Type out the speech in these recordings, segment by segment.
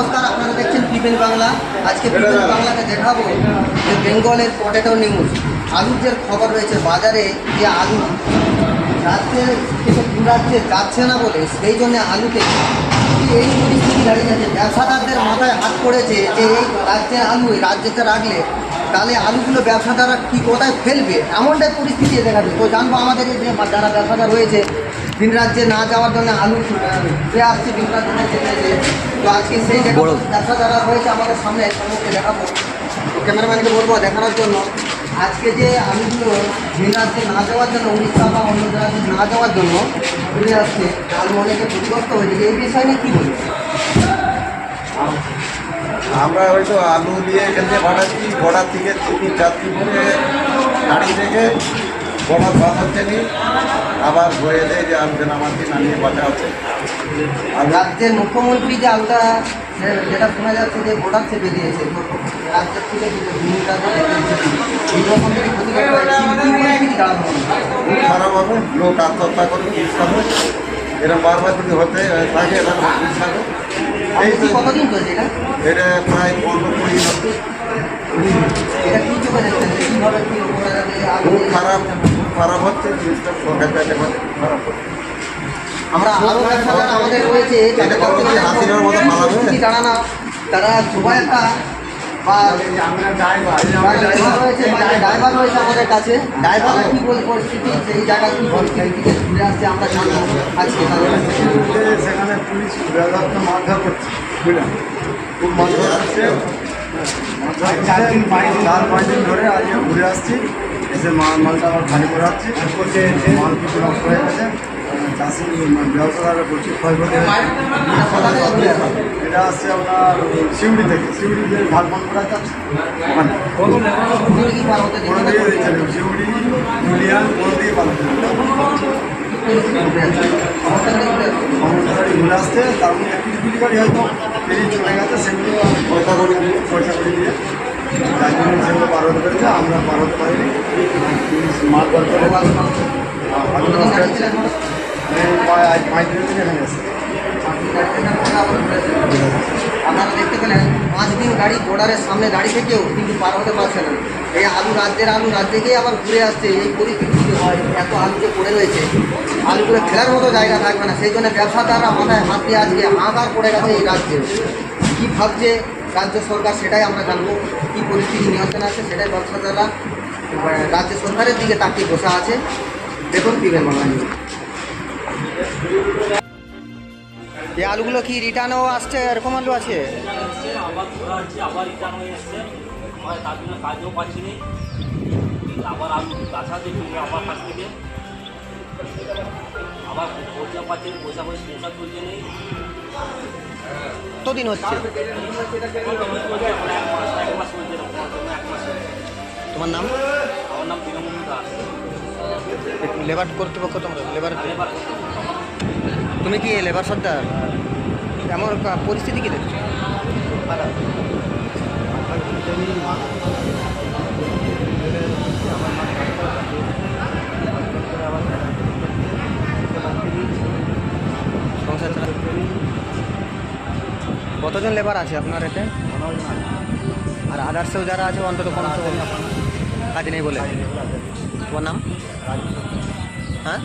নমস্কার, আপনারা দেখছেন পিপেল বাংলা আজকে পিপেল বাংলাকে দেখাবো যে বেঙ্গলের পটেটো নিউজ আলুর যে খবর রয়েছে বাজারে যে আলু রাজ্যে থেকে দু রাজ্যে যাচ্ছে না বলে সেই জন্য আলুকে এই পরিস্থিতি দাঁড়িয়ে যাচ্ছে ব্যবসাদারদের মাথায় হাত পড়েছে যে এই রাজ্যের আলু, এই রাজ্যেতে রাখলে তাহলে আলুগুলো ব্যবসাদাররা কি কোথায় ফেলবে? এমনটাই পরিস্থিতি দেখাবে তো জানব আমাদের যে যারা ব্যবসাদার রয়েছে ভিন রাজ্যে না যাওয়ার জন্য আলু ঘুরে আসছে ভিন রাজ্যে না যেতে যেতে। তো আজকে সেই ব্যবসা যারা রয়েছে আমাদের সামনে সম্মুখে দেখাবো। তো ক্যামেরাম্যানকে বলব দেখানোর জন্য। আজকে যে আলুগুলো ভিন রাজ্যে না যাওয়ার জন্য উড়িষ্যা বা অন্য রাজ্যে না যাওয়ার জন্য ঘুরে আসছে আলু অনেকে ক্ষতিগ্রস্ত হয়েছে। এই বিষয় নিয়ে কী বলব? আমরা হয়তো আলু দিয়ে এখান থেকে পাঠাচ্ছি বর্ডার থেকে চিনি যাত্রী করে গাড়ি থেকে। বর্ডার বাস হচ্ছে নি। আবার ঘুরে দেয় যে আলু নামাচ্ছি নামিয়ে পাঠা হচ্ছে। আর রাজ্যের মুখ্যমন্ত্রী যে আলুটা যে- যেটা শোনা যাচ্ছে যে বর্ডার থেকে দিয়েছে রাজ্যের থেকে খারাপ হবে। লোক আত্মহত্যা করে হবে এরকম বারবার যদি হতে থাকে এই আপনি কতদিন চলছে এটা? এটা প্রায় পনেরো কুড়ি খুব খারাপ। খারাপ হচ্ছে জিনিসটা সরকার চাইলে মানে খারাপ হচ্ছে। আমরা আমাদের রয়েছে তাদের কাছ হাসিনার মতো তারা একটা বা ড্রাইভার রয়েছে ড্রাইভার। রয়েছে আমাদের কাছে। ড্রাইভারের কি বল পরিস্থিতি সেই জায়গায় কি পরিস্থিতি ঘুরে আসছে আমরা জানব আজকে কাছ। সেখানে পুলিশ মারধর করছে বুঝলেন? খুব মারধর করছে। চার দিন পাঁচ চার পাঁচ দিন ধরে আজকে ঘুরে আসছি। এসে মাল মালটা আবার খালি করে আসছি মাল কিছু নষ্ট হয়ে গেছে চাষি ব্যবসাদারের প্রচুর ক্ষয়ক্ষতি থেকে? এটা আসছে আপনার শিউড়ি থেকে। শিউড়ি যে ঝাড়খণ্ড করা যাচ্ছে ওখানে। কোনো কোনো দিকে পালাচ্ছে পরিস্থিতি ঘুরে আসছে। থেকে তার মধ্যে কিছু কিছু গাড়ি হয়তো পেরিয়ে চলে গেছে, সেগুলো পয়সা করে দিয়ে পয়সা করে দিয়ে। যার জন্য সেগুলো হতে পেরেছে আমরা হতে পারিনি পুলিশ করে আপনারা? দেখতে পেলেন পাঁচ দিন গাড়ি বর্ডারের সামনে দাঁড়িয়ে থেকেও কিন্তু পার হতে পারছে না এই আলু রাজ্যের আলু রাজ্যে গিয়ে আবার ঘুরে আসছে এই পরিস্থিতি হয় এত আলু যে পড়ে রয়েছে আলুগুলো ফেলার মতো জায়গা থাকবে না সেই জন্য ব্যবসাদাররা মাথায় হাত দিয়ে আজকে হাঁকার পড়ে গেছে এই রাজ্যে কী ভাবছে রাজ্য সরকার সেটাই আমরা জানব কী পরিস্থিতি নিয়ন্ত্রণ আছে সেটাই আহ, রাজ্য সরকারের দিকে তাকিয়ে বসা আছে। দেখুন পিবেন বাংলা নিউজ। এই আলুগুলো কি রিটার্নও আসছে এরকম আলু আছে? আবার রিটার্ন হয়ে আমরা তার জন্য কাজও পাচ্ছি নি আবার আলু গাছা দেখি আমার কাছ থেকে। আবার পয়সা পাচ্ছে পয়সা পয়সা তুলছে নেই কতদিন হচ্ছে। আমার। তোমার নাম? আমার নাম দীনবন্ধু দাস। লেবার কর্তৃপক্ষ তোমরা লেবার তুমি কি লেবার সর্দার এমন পরিস্থিতি কি দেখছ? খারাপ সংসার চালা- কতজন লেবার আছে আপনার এতে? আর আদার্সেও যারা আছে, অন্তত কোনো কাজ নেই বলে? তোমার নাম? হ্যাঁ?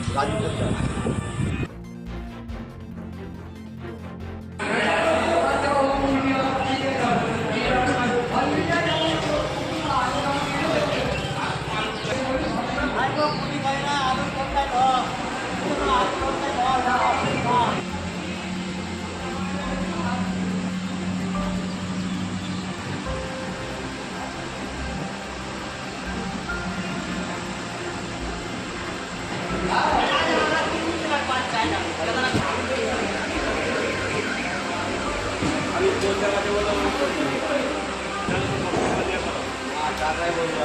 आणि बोलण्यामध्ये बोलतो दादा बोलतो